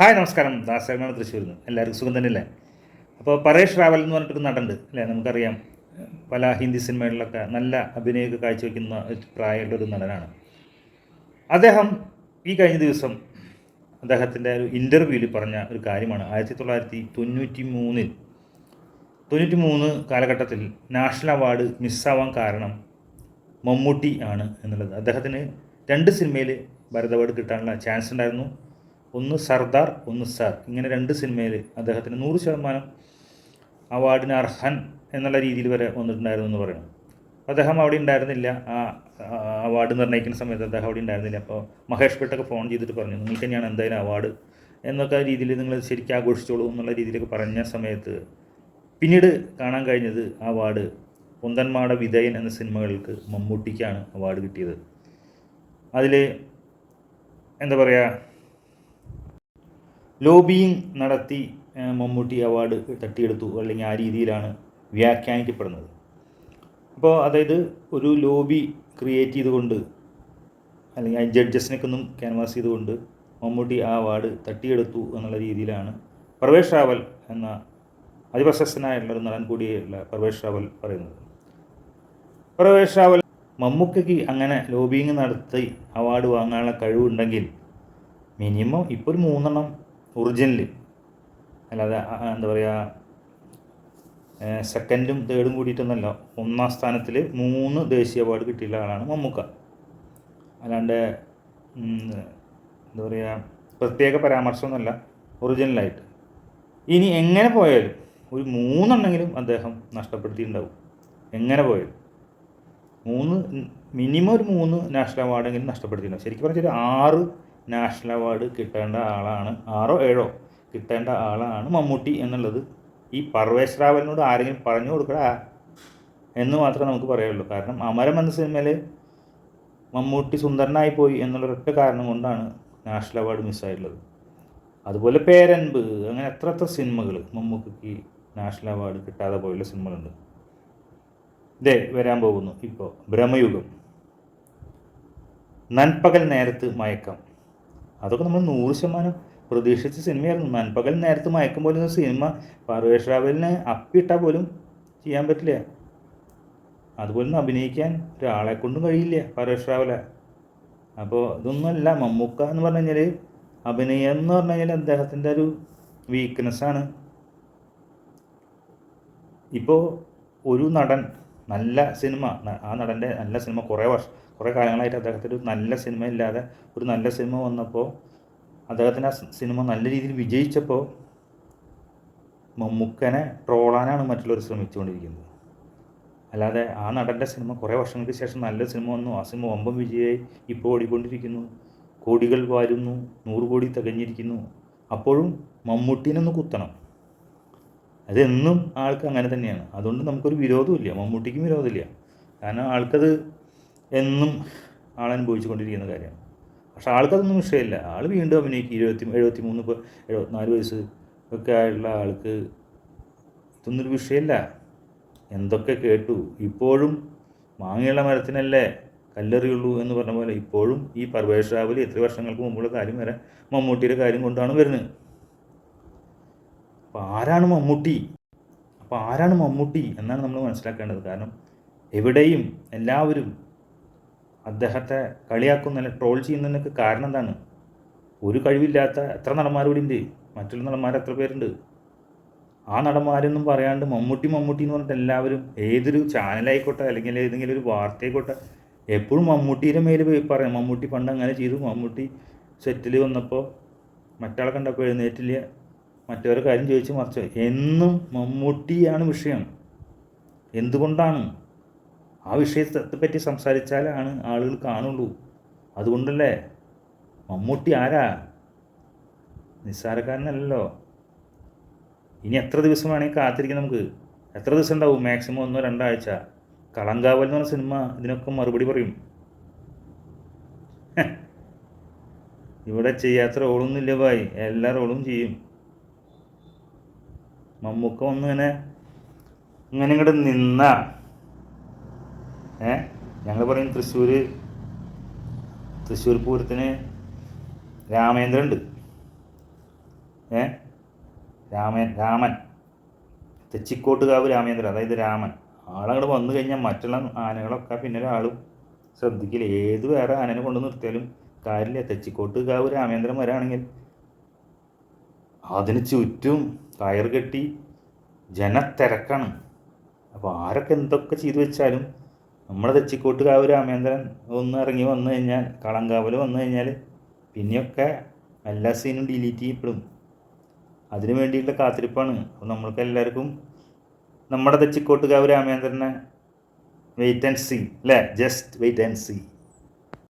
Hi നമസ്കാരം. ദാസേനാണ് തൃശ്ശൂരിൽ നിന്ന് എല്ലാവർക്കും സുഖം തന്നെയല്ലേ? അപ്പോൾ പരേഷ് റാവൽ എന്ന് പറഞ്ഞിട്ടൊരു നടണ്ട് അല്ലേ? നമുക്കറിയാം. പല ഹിന്ദി സിനിമകളിലൊക്കെ നല്ല അഭിനയമൊക്കെ കാഴ്ചവെക്കുന്ന പ്രായമുള്ള ഒരു നടനാണ്. അദ്ദേഹം ഈ കഴിഞ്ഞ ദിവസം അദ്ദേഹത്തിന്റെ ഒരു ഇന്റർവ്യൂവിൽ പറഞ്ഞ ഒരു കാര്യമാണ്. ആയിരത്തി തൊള്ളായിരത്തി തൊണ്ണൂറ്റി മൂന്നിൽ തൊണ്ണൂറ്റി മൂന്ന് കാലഘട്ടത്തിൽ നാഷണൽ അവാർഡ് മിസ്സാവാൻ കാരണം മമ്മൂട്ടി ആണ് എന്നുള്ളത്. അദ്ദേഹത്തിന് രണ്ട് സിനിമയിൽ ഭരത് അവാർഡ് കിട്ടാനുള്ള ചാൻസ് ഉണ്ടായിരുന്നു. ഒന്ന് സർദാർ ഒന്ന് സർ ഇങ്ങനെ രണ്ട് സിനിമയിൽ അദ്ദേഹത്തിന് നൂറ് ശതമാനം അവാർഡിന് അർഹൻ എന്നുള്ള രീതിയിൽ വരെ വന്നിട്ടുണ്ടായിരുന്നു എന്ന് പറയുന്നു അദ്ദേഹം അവിടെ ഉണ്ടായിരുന്നില്ല. ആ അവാർഡ് നിർണയിക്കുന്ന സമയത്ത് അദ്ദേഹം അവിടെ ഉണ്ടായിരുന്നില്ല. അപ്പോൾ മഹേഷ് ഭട്ടൊക്കെ ഫോൺ ചെയ്തിട്ട് പറഞ്ഞു നിങ്ങൾക്ക് തന്നെയാണ് എന്തായാലും അവാർഡ്? എന്നൊക്കെ രീതിയിൽ നിങ്ങൾ ശരിക്കും ആഘോഷിച്ചോളൂ എന്നുള്ള രീതിയിലൊക്കെ പറഞ്ഞ സമയത്ത് പിന്നീട് കാണാൻ കഴിഞ്ഞത് ആ അവാർഡ് പൊന്തന്മാട വിധയൻ എന്ന സിനിമകൾക്ക് മമ്മൂട്ടിക്കാണ് അവാർഡ് കിട്ടിയത്. അതിൽ എന്താ പറയുക ലോബിയിങ് നടത്തി മമ്മൂട്ടി അവാർഡ് തട്ടിയെടുത്തു. അല്ലെങ്കിൽ ആ രീതിയിലാണ് വ്യാഖ്യാനിക്കപ്പെടുന്നത്. അപ്പോൾ അതായത് ഒരു ലോബി ക്രിയേറ്റ് ചെയ്തുകൊണ്ട് അല്ലെങ്കിൽ ആ ജഡ്ജസിനൊക്കെ ഒന്നും ക്യാൻവാസ് ചെയ്തുകൊണ്ട് മമ്മൂട്ടി ആ അവാർഡ് തട്ടിയെടുത്തു എന്നുള്ള രീതിയിലാണ് പ്രവേശ് റാവൽ എന്ന അതിപ്രശസ്തനായുള്ള ഒരു നടൻ കൂടിയുള്ള പ്രവേശ് റാവൽ പറയുന്നത്. പ്രവേശ് റാവൽ മമ്മൂക്കയ്ക്ക് അങ്ങനെ ലോബിയിങ് നടത്തി അവാർഡ് വാങ്ങാനുള്ള കഴിവുണ്ടെങ്കിൽ മിനിമം ഇപ്പോൾ ഒരു മൂന്നെണ്ണം ഒറിജിനൽ അല്ലാതെ എന്താ പറയുക സെക്കൻഡും തേർഡും കൂടിയിട്ടൊന്നല്ല. ഒന്നാം സ്ഥാനത്തിൽ മൂന്ന് ദേശീയ അവാർഡ് കിട്ടിയുള്ള ആളാണ് മമ്മൂക്ക. അല്ലാണ്ട് എന്താ പറയുക പ്രത്യേക പരാമർശമൊന്നുമല്ല ഒറിജിനലായിട്ട് ഇനി എങ്ങനെ പോയാലും ഒരു മൂന്നെണ്ണെങ്കിലും അദ്ദേഹം നഷ്ടപ്പെടുത്തിയിട്ടുണ്ടാവും. എങ്ങനെ പോയാലും. മൂന്ന് മിനിമം ഒരു മൂന്ന് നാഷണൽ അവാർഡെങ്കിലും നഷ്ടപ്പെടുത്തിയിട്ടുണ്ടാവും. ശരിക്കും പറഞ്ഞാൽ ഒരു ആറ് നാഷണൽ അവാർഡ് കിട്ടേണ്ട ആളാണ് ആറോ ഏഴോ കിട്ടേണ്ട ആളാണ് മമ്മൂട്ടി എന്നുള്ളത്. ഈ പർവേശ് റാവലിനോട് ആരെങ്കിലും പറഞ്ഞു കൊടുക്കടാ എന്ന് മാത്രമേ നമുക്ക് പറയുള്ളൂ കാരണം അമരം എന്ന സിനിമയിൽ മമ്മൂട്ടി സുന്ദരനായി പോയി എന്നുള്ള ഒറ്റ കാരണം കൊണ്ടാണ് നാഷണൽ അവാർഡ് മിസ്സായിട്ടുള്ളത്. അതുപോലെ പേരൻപ് അങ്ങനെ എത്ര എത്ര സിനിമകൾ മമ്മൂക്കിക്ക് നാഷണൽ അവാർഡ് കിട്ടാതെ പോയുള്ള സിനിമകളുണ്ട്. ഇതേ വരാൻ പോകുന്നു. ഇപ്പോൾ ബ്രഹ്മയുഗം. നൻപകൽ നേരത്ത് മയക്കം. അതൊക്കെ നമ്മൾ നൂറ് ശതമാനം പ്രതീക്ഷിച്ച സിനിമയായിരുന്നു. നൻപകൽ നേരത്തെ മയക്കം പോലും സിനിമ പർവേഷ് റാവലിനെ അപ്പിട്ടാൽ പോലും ചെയ്യാൻ പറ്റില്ല. അതുപോലെ അഭിനയിക്കാൻ ഒരാളെ കൊണ്ടും കഴിയില്ല പർവേഷ് റാവലെ. അപ്പോൾ ഇതൊന്നുമല്ല മമ്മൂക്ക എന്ന് പറഞ്ഞു കഴിഞ്ഞാൽ അഭിനയം എന്ന് പറഞ്ഞു കഴിഞ്ഞാൽ അദ്ദേഹത്തിന്റെ ഒരു വീക്ക്നെസ്സാണ് ഇപ്പോൾ ഒരു നടൻ നല്ല സിനിമ ആ നടന്റെ നല്ല സിനിമ കുറേ വർഷം കുറേ കാലങ്ങളായിട്ട് അദ്ദേഹത്തിന് ഒരു നല്ല സിനിമ ഇല്ലാതെ ഒരു നല്ല സിനിമ വന്നപ്പോൾ അദ്ദേഹത്തിന്റെ ആ സിനിമ നല്ല രീതിയിൽ വിജയിച്ചപ്പോൾ മമ്മൂക്കനെ ട്രോളാനാണ് മറ്റുള്ളവർ ശ്രമിച്ചുകൊണ്ടിരിക്കുന്നത്. അല്ലാതെ ആ നടന്റെ സിനിമ കുറേ വർഷങ്ങൾക്ക് ശേഷം നല്ല സിനിമ വന്നു. ആ സിനിമ ഒമ്പം വിജയമായി ഇപ്പോൾ ഓടിക്കൊണ്ടിരിക്കുന്നു. കോടികൾ വാരുന്നു. നൂറ് കോടി തികഞ്ഞിരിക്കുന്നു. അപ്പോഴും മമ്മൂട്ടീനൊന്ന് കുത്തണം. അതെന്നും ആൾക്ക് അങ്ങനെ തന്നെയാണ്. അതുകൊണ്ട് നമുക്കൊരു വിരോധമില്ല മമ്മൂട്ടിക്കും വിരോധമില്ല. കാരണം ആൾക്കത് എന്നും ആളനുഭവിച്ചുകൊണ്ടിരിക്കുന്ന കാര്യമാണ്. പക്ഷെ ആൾക്കതൊന്നും വിഷയമില്ല ആൾ വീണ്ടും അഭിനയിക്കും. ഇരുപത്തി എഴുപത്തി മൂന്ന് ഇപ്പോൾ എഴുപത്തിനാല് വയസ്സ് ഒക്കെ ആയുള്ള ആൾക്ക് ഇതൊന്നൊരു വിഷയമല്ല. എന്തൊക്കെ കേട്ടു? ഇപ്പോഴും മാങ്ങയുള്ള മരത്തിനല്ലേ കല്ലെറിയുള്ളൂ എന്ന് പറഞ്ഞ പോലെ ഇപ്പോഴും ഈ പർവേഷ് രാവലി എത്ര വർഷങ്ങൾക്ക് മുമ്പുള്ള കാര്യം വരെ മമ്മൂട്ടിയുടെ കാര്യം കൊണ്ടാണ് വരുന്നത്. അപ്പോൾ ആരാണ് മമ്മൂട്ടി? അപ്പോൾ ആരാണ് മമ്മൂട്ടി? എന്നാണ് നമ്മൾ മനസ്സിലാക്കേണ്ടത്. കാരണം എവിടെയും എല്ലാവരും അദ്ദേഹത്തെ കളിയാക്കുന്ന ട്രോൾ ചെയ്യുന്നതിനൊക്കെ കാരണം എന്താണ്? ഒരു കഴിവില്ലാത്ത എത്ര നടന്മാരൂടെ ഉണ്ട്? മറ്റുള്ള നടന്മാർ എത്ര പേരുണ്ട്? ആ നടന്മാരൊന്നും പറയാണ്ട് മമ്മൂട്ടി മമ്മൂട്ടി എന്ന് പറഞ്ഞിട്ട് എല്ലാവരും ഏതൊരു ചാനലായിക്കോട്ടെ അല്ലെങ്കിൽ ഏതെങ്കിലും ഒരു വാർത്തയായിക്കോട്ടെ എപ്പോഴും മമ്മൂട്ടിയുടെ മേൽ പറയാം. മമ്മൂട്ടി പണ്ട് അങ്ങനെ ചെയ്തു. മമ്മൂട്ടി സെറ്റിൽ വന്നപ്പോൾ മറ്റാളെ കണ്ടപ്പോൾ എഴുന്നേറ്റില്ല. മറ്റവരെ കാര്യം ചോദിച്ച് മറിച്ച്. എന്നും മമ്മൂട്ടിയാണ് വിഷയം. എന്തുകൊണ്ടാണ്? ആ വിഷയത്തെ പറ്റി സംസാരിച്ചാലാണ് ആളുകൾ കാണുള്ളൂ. അതുകൊണ്ടല്ലേ? മമ്മൂട്ടി ആരാ? നിസ്സാരക്കാരനല്ലോ ഇനി എത്ര ദിവസം വേണമെങ്കിൽ കാത്തിരിക്കാം നമുക്ക്. എത്ര ദിവസം ഉണ്ടാവും? മാക്സിമം ഒന്നോ രണ്ടാഴ്ച. കളങ്കാവൽ എന്ന് പറഞ്ഞ സിനിമ ഇതിനൊക്കെ മറുപടി പറയും. ഇവിടെ ചെയ്യാത്ത റോളൊന്നുമില്ല ഭായി. എല്ലാ റോളും ചെയ്യും. മമ്മൂക്ക ഒന്നിങ്ങനെ ഇങ്ങനെ ഇങ്ങോട്ട് നിന്ന ഏ? ഞങ്ങൾ പറയും തൃശ്ശൂർ തൃശ്ശൂർ പൂരത്തിന് രാമേന്ദ്രൻ ഉണ്ട് ഏ? രാമൻ രാമൻ. തെച്ചിക്കോട്ടുകാവ് രാമേന്ദ്രൻ അതായത് രാമൻ. ആളങ്ങോട്ട് വന്നു കഴിഞ്ഞാൽ മറ്റുള്ള ആനകളൊക്കെ പിന്നെ ഒരാളും ശ്രദ്ധിക്കില്ല. ഏത് വേറെ ആനനെ കൊണ്ട് നിർത്തിയാലും കാര്യമില്ല. തെച്ചിക്കോട്ടുകാവ് രാമേന്ദ്രൻ വരാണെങ്കിൽ അതിന് ചുറ്റും കയർ കെട്ടി ജനത്തിരക്കാണ്. അപ്പോൾ ആരൊക്കെ എന്തൊക്കെ ചെയ്തു വെച്ചാലും നമ്മുടെ തെച്ചിക്കോട്ടുകാവ് രാമേന്ദ്രൻ ഒന്ന് ഇറങ്ങി വന്നു കഴിഞ്ഞാൽ കളങ്കാവൽ വന്നു കഴിഞ്ഞാൽ പിന്നെയൊക്കെ എല്ലാ സീനും ഡിലീറ്റ് ചെയ്യപ്പെടും. അതിനു വേണ്ടിയിട്ടുള്ള കാത്തിരിപ്പാണ്. അപ്പോൾ നമ്മൾക്ക് എല്ലാവർക്കും നമ്മുടെ തെച്ചിക്കോട്ടുകാവ് രാമേന്ദ്രനെ വെയിറ്റ് ആൻഡ് സീ അല്ലേ? Just wait and see